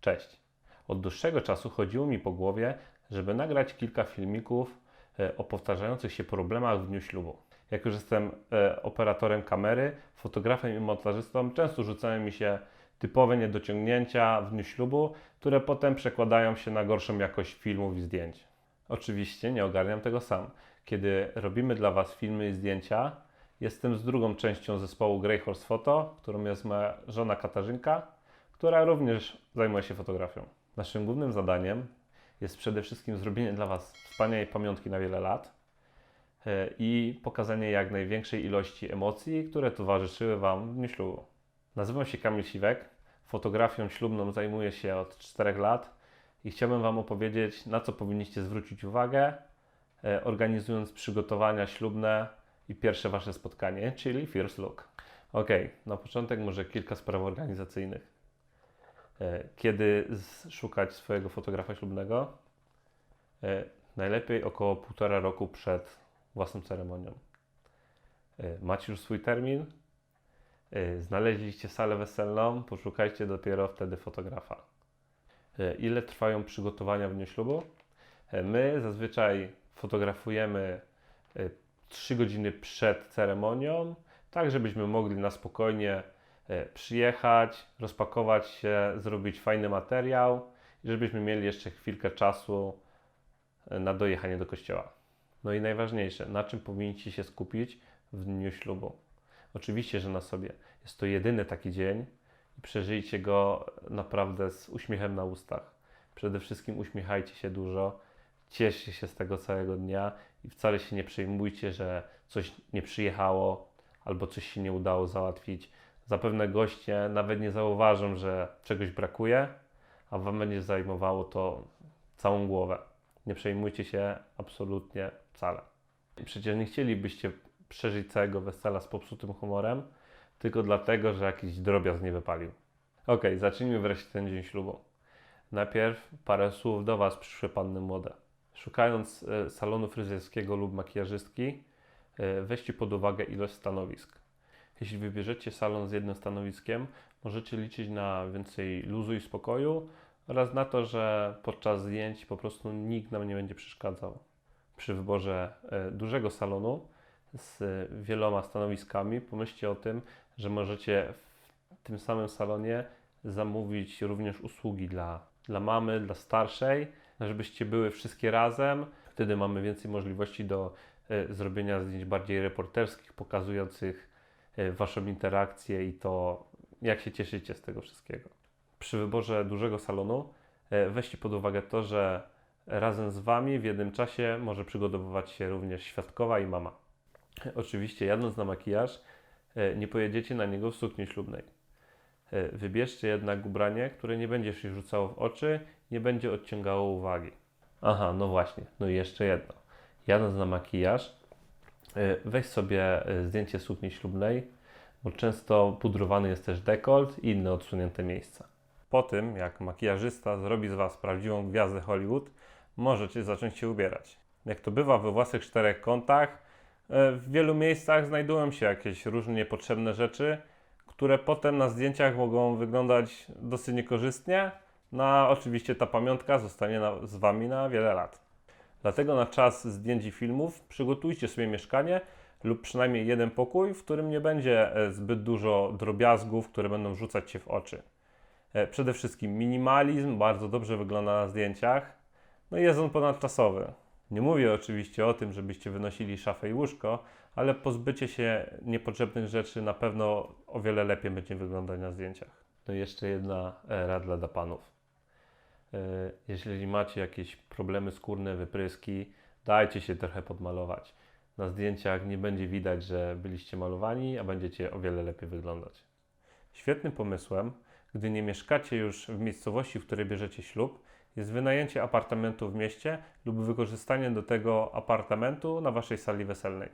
Cześć. Od dłuższego czasu chodziło mi po głowie, żeby nagrać kilka filmików e, o powtarzających się problemach w dniu ślubu. Jak już jestem e, operatorem kamery, fotografem i montażystą, często rzucają mi się typowe niedociągnięcia w dniu ślubu, które potem przekładają się na gorszą jakość filmów i zdjęć. Oczywiście nie ogarniam tego sam. Kiedy robimy dla Was filmy i zdjęcia, jestem z drugą częścią zespołu Grey Horse Photo, którą jest moja żona Katarzynka, która również zajmuje się fotografią. Naszym głównym zadaniem jest przede wszystkim zrobienie dla Was wspaniałej pamiątki na wiele lat e, i pokazanie jak największej ilości emocji, które towarzyszyły Wam w dniu ślubu. Nazywam się Kamil Siwek, fotografią ślubną zajmuję się od 4 lat i chciałbym Wam opowiedzieć, na co powinniście zwrócić uwagę, e, organizując przygotowania ślubne i pierwsze Wasze spotkanie, czyli First Look. Ok, na początek może kilka spraw organizacyjnych. E, Kiedy szukać swojego fotografa ślubnego? E, Najlepiej około półtora roku przed własną ceremonią. E, Macie już swój termin? Znaleźliście salę weselną? Poszukajcie dopiero wtedy fotografa. Ile trwają przygotowania w dniu ślubu? My zazwyczaj fotografujemy 3 godziny przed ceremonią, tak żebyśmy mogli na spokojnie przyjechać, rozpakować się, zrobić fajny materiał i żebyśmy mieli jeszcze chwilkę czasu e, na dojechanie do kościoła. No i najważniejsze, na czym powinniście się skupić w dniu ślubu? Oczywiście, że na sobie. Jest to jedyny taki dzień i przeżyjcie go naprawdę z uśmiechem na ustach. Przede wszystkim uśmiechajcie się dużo, cieszcie się z tego całego dnia i wcale się nie przejmujcie, że coś nie przyjechało albo coś się nie udało załatwić. Zapewne goście nawet nie zauważą, że czegoś brakuje, a Wam będzie zajmowało to całą głowę. Nie przejmujcie się absolutnie wcale. Przecież nie chcielibyście przeżyć całego wesela z popsutym humorem, tylko dlatego, że jakiś drobiazg nie wypalił. Ok, zacznijmy wreszcie ten dzień ślubu. Najpierw parę słów do Was, przyszłe panny młode. Szukając e, salonu fryzjerskiego lub makijażystki, e, weźcie pod uwagę ilość stanowisk. Jeśli wybierzecie salon z jednym stanowiskiem, możecie liczyć na więcej luzu i spokoju oraz na to, że podczas zdjęć po prostu nikt nam nie będzie przeszkadzał. Przy wyborze e, dużego salonu z wieloma stanowiskami, pomyślcie o tym, że możecie w tym samym salonie zamówić również usługi dla, dla mamy, dla starszej, żebyście były wszystkie razem. Wtedy mamy więcej możliwości do e, zrobienia zdjęć bardziej reporterskich, pokazujących Waszą interakcję i to, jak się cieszycie z tego wszystkiego. Przy wyborze dużego salonu e, weźcie pod uwagę to, że razem z Wami w jednym czasie może przygotowywać się również świadkowa i mama. Oczywiście, jadąc na makijaż, e, nie pojedziecie na niego w sukni ślubnej. E, Wybierzcie jednak ubranie, które nie będzie się rzucało w oczy, nie będzie odciągało uwagi. Aha, no właśnie, no i jeszcze jedno. Jadąc na makijaż, e, weź sobie e, zdjęcie sukni ślubnej, bo często pudrowany jest też dekolt i inne odsunięte miejsca. Po tym, jak makijażysta zrobi z Was prawdziwą gwiazdę Hollywood, możecie zacząć się ubierać. Jak to bywa we własnych czterech kątach, e, w wielu miejscach znajdują się jakieś różne niepotrzebne rzeczy, które potem na zdjęciach mogą wyglądać dosyć niekorzystnie, no a oczywiście ta pamiątka zostanie z Wami na wiele lat. Dlatego na czas zdjęć i filmów przygotujcie sobie mieszkanie lub przynajmniej jeden pokój, w którym nie będzie e, zbyt dużo drobiazgów, które będą rzucać się w oczy. E, Przede wszystkim minimalizm bardzo dobrze wygląda na zdjęciach, no i jest on ponadczasowy. Nie mówię oczywiście o tym, żebyście wynosili szafę i łóżko, ale pozbycie się niepotrzebnych rzeczy na pewno o wiele lepiej będzie wyglądać na zdjęciach. No i jeszcze jedna e, rada dla panów. E, Jeżeli macie jakieś problemy skórne, wypryski, dajcie się trochę podmalować. Na zdjęciach nie będzie widać, że byliście malowani, a będziecie o wiele lepiej wyglądać. Świetnym pomysłem, gdy nie mieszkacie już w miejscowości, w której bierzecie ślub, jest wynajęcie apartamentu w mieście lub wykorzystanie do tego apartamentu na waszej sali weselnej.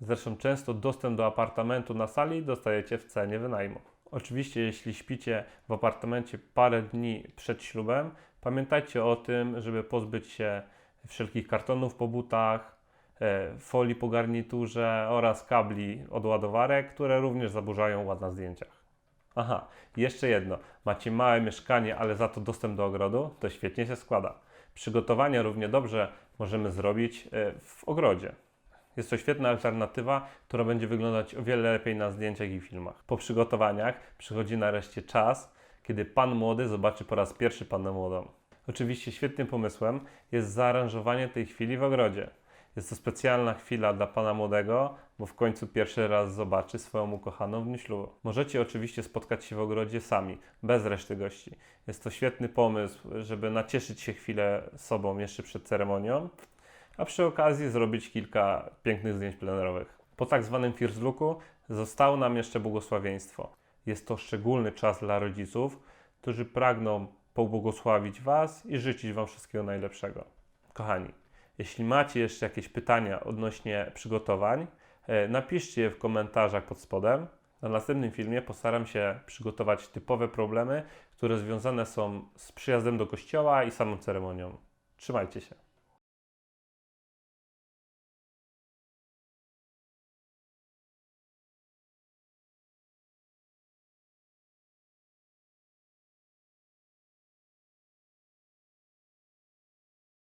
Zresztą często dostęp do apartamentu na sali dostajecie w cenie wynajmu. Oczywiście, jeśli śpicie w apartamencie parę dni przed ślubem, pamiętajcie o tym, żeby pozbyć się wszelkich kartonów po butach, e, folii po garniturze oraz kabli od ładowarek, które również zaburzają ład na zdjęciach. Aha, jeszcze jedno. Macie małe mieszkanie, ale za to dostęp do ogrodu? To świetnie się składa. Przygotowania równie dobrze możemy zrobić e, w ogrodzie. Jest to świetna alternatywa, która będzie wyglądać o wiele lepiej na zdjęciach i filmach. Po przygotowaniach przychodzi nareszcie czas, kiedy pan młody zobaczy po raz pierwszy pannę młodą. Oczywiście świetnym pomysłem jest zaaranżowanie tej chwili w ogrodzie. Jest to specjalna chwila dla pana młodego, bo w końcu pierwszy raz zobaczy swoją ukochaną w dniu ślubu. Możecie oczywiście spotkać się w ogrodzie sami, bez reszty gości. Jest to świetny pomysł, żeby nacieszyć się chwilę sobą jeszcze przed ceremonią, a przy okazji zrobić kilka pięknych zdjęć plenerowych. Po tak zwanym first looku zostało nam jeszcze błogosławieństwo. Jest to szczególny czas dla rodziców, którzy pragną pobłogosławić Was i życzyć Wam wszystkiego najlepszego. Kochani, jeśli macie jeszcze jakieś pytania odnośnie przygotowań, e, napiszcie je w komentarzach pod spodem. Na następnym filmie postaram się przygotować typowe problemy, które związane są z przyjazdem do kościoła i samą ceremonią. Trzymajcie się.